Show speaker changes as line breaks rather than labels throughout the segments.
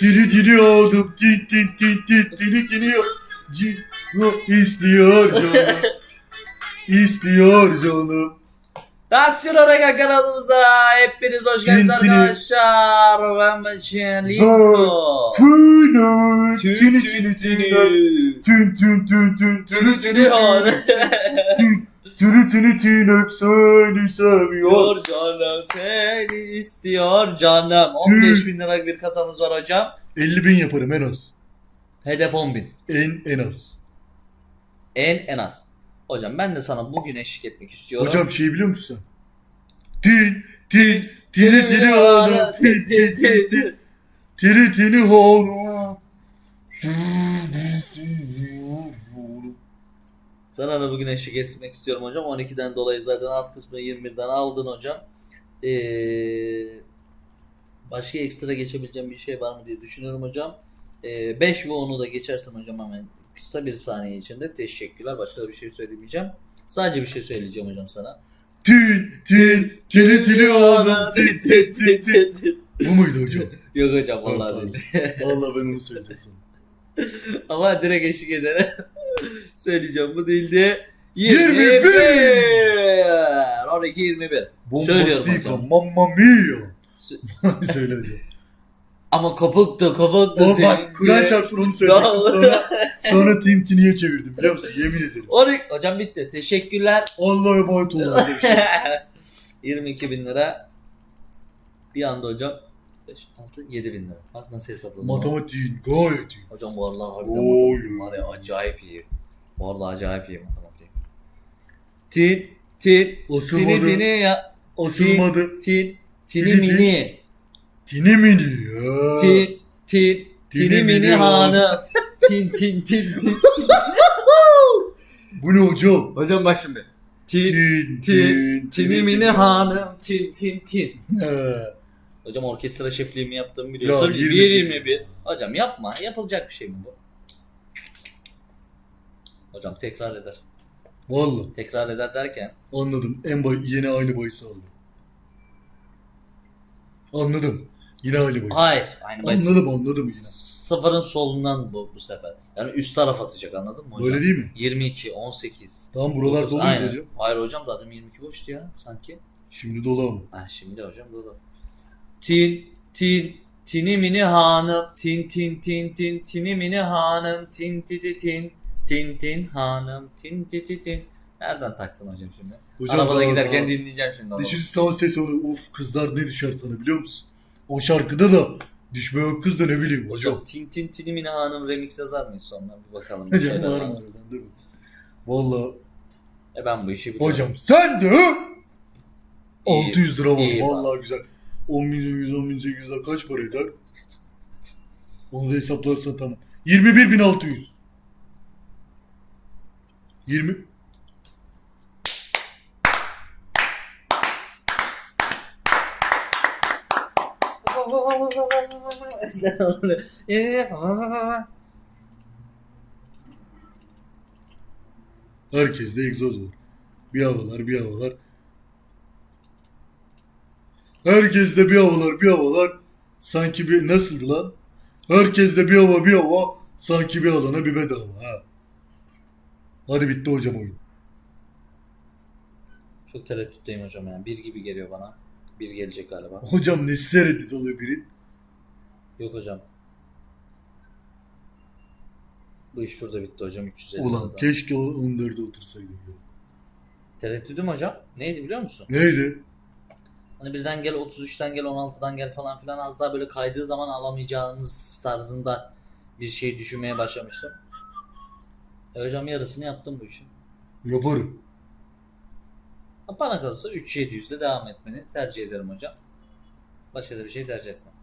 Dili dili oldum. Din din din din dili oldum. İstiyor canım. İstiyor canım.
Nasıl Orega kanalımıza hepiniz hoş geldiniz arkadaşlar. Ben Başın Lingo.
Tüne.
Tün
Tini
tün
tini
tünü.
tini. Tün tün tün tün.
Tünü tünü han.
Tün. Tünü tünü tünü seni seviyor.
Diyor canım seni istiyor canım. 15 bin lira bir kasamız var hocam.
50 bin yaparım en az.
Hedef 10 bin.
En en az.
En en az. Hocam ben de sana bugün eşlik etmek istiyorum.
Hocam şey biliyor musun sen? Tin tin tini tini oğlum. Tin tin tin tin. Tini tini oğlum.
Sana da bugün eşlik etmek istiyorum hocam. 12'den dolayı zaten alt kısmını 21'den aldın hocam. Ee, başka ekstra geçebileceğim bir şey var mı diye düşünüyorum hocam. Ee, 5 ve 10'u da geçersen hocam hemen kısa bir saniye içinde teşekkürler. Başka da bir şey söylemeyeceğim. Sadece bir şey söyleyeceğim hocam sana.
Tin tin tini tini oğlum. Tin tin tin tin. Bu muydu hocam?
Yok hocam vallahi değil.
Vallahi ben onu söyleyeceğim.
Ama direkt eşlik ederim. Söyleyeceğim bu değildi.
21.
12 21.
Bombastika
Söylüyorum hocam.
mamma mia.
Sö-
Söyle hocam.
Ama kopuktu kopuktu.
O bak Kur'an çarpsın onu söyledim. Sonra, sonra Tin Tini'ye çevirdim biliyor musun? Yemin ederim.
12 Hocam bitti. Teşekkürler.
Allah'a emanet olun arkadaşlar.
22 bin lira. Bir anda hocam 5, 6, 7 bin lira. Bak nasıl hesapladım.
Matematiğin gayet iyi.
Hocam bu aralar harbiden
Oy.
matematiğim var ya acayip iyi. Bu arada acayip iyi matematik. Tin, tin, tini
Asılmadı.
tini ya.
Asılmadı.
Tin, tini
Tini,
mini.
Tini mini ya.
Tin, tin,
Tini
tini mini
mini
hanım. Tin, tin, tin, tin.
Bu ne hocam?
Hocam bak şimdi. Tin,
Tin
tin, tini mini hanım. Tin, tin, tin.
He.
Hocam orkestra şefliğimi yaptığımı biliyorsun.
Ya,
1
21.
21. Hocam yapma. Yapılacak bir şey mi bu? Hocam tekrar eder.
Valla
Tekrar eder derken
anladım. En bay yeni aynı bahisi aldı. Anladım. Yine aynı bahis.
hayır. Aynı bahis.
Anladım anladım yine.
Sıfırın solundan bu, bu sefer. Yani üst taraf atacak anladın mı hocam?
Böyle değil mi?
22, 18.
Tamam buralar
dokuz,
doluyuz
aynen.
hocam.
Hayır hocam da adım 22 boştu ya sanki.
Şimdi dolu ama.
Ha şimdi hocam dolu. Tin, tin, tini mini hanım. Tin, tin, tin, tin, tini mini hanım. Tin, ti, ti, tin. Tin, tin hanım. Tin, ti, ti, tin. Nereden taktın hocam şimdi?
Hocam
Arabada
daha-
giderken
daha-
dinleyeceğim şimdi onu.
Düşün sağ ses onu. Of kızlar ne düşer sana biliyor musun? O şarkıda da düşme yok kız da ne bileyim hocam.
Hocam tin tin tini mini hanım remix yazar mıyız sonra bir bakalım.
Hocam var mı aradan değil mi? Valla
E ben bu işi biliyorum.
hocam sen de
İyi,
600 lira var.
iyi
Valla güzel. 10 milyon 100 10 milyon 800 lira kaç para eder? Onu da hesaplarsan tamam. 21.600. 20
Sen onu-
Herkeste egzoz var. Bir havalar bir havalar. Herkeste bir havalar bir havalar. Sanki bir nasıldı lan? Herkeste bir hava bir hava. Sanki bir alana bir bedava ha. Hadi bitti hocam oyun.
Çok tereddütteyim hocam yani. Bir gibi geliyor bana. Bir gelecek galiba.
Hocam nesi tereddüt oluyor biri?
Yok hocam. Bu iş burada bitti hocam 350
Ulan keşke o 14'e otursaydım ya.
Tereddüdüm hocam. Neydi biliyor musun?
Neydi?
Hani birden gel 33'ten gel 16'dan gel falan filan az daha böyle kaydığı zaman alamayacağımız tarzında bir şey düşünmeye başlamıştım. E hocam yarısını yaptım bu işin.
Yaparım.
Bana kalırsa 3700'de devam etmeni tercih ederim hocam. Başka da bir şey tercih etmem.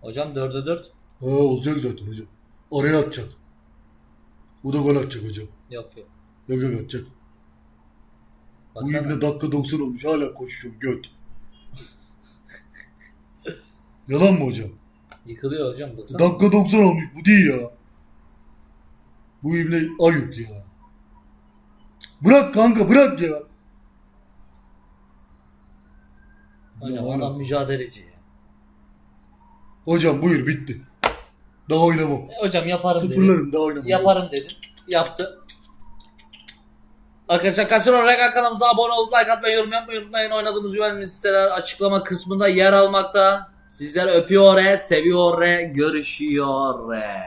Hocam 4'e 4.
Ha olacak zaten hocam. Araya atacak. Bu da gol atacak hocam.
Yok yok.
Yok yok atacak.
Baksana.
ibne dakika 90 olmuş hala koşuyorum göt. Yalan mı hocam?
Yıkılıyor hocam baksana.
Dakika 90 olmuş bu değil ya. Bu ibne ayıp ya. Bırak kanka bırak ya.
Hocam
Ne
adam mücadeleci. ya.
Hocam buyur bitti. Daha oynamam.
E, hocam yaparım.
Sıfırlarım daha oynamam.
Yaparım dedim. Yaptı. Arkadaşlar Kasino Regal kanalımıza abone olup like atmayı, yorum yapmayı unutmayın. Oynadığımız güvenli siteler açıklama kısmında yer almakta. Sizleri öpüyor, re, seviyor, re, görüşüyor. re.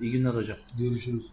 İyi günler hocam.
Görüşürüz.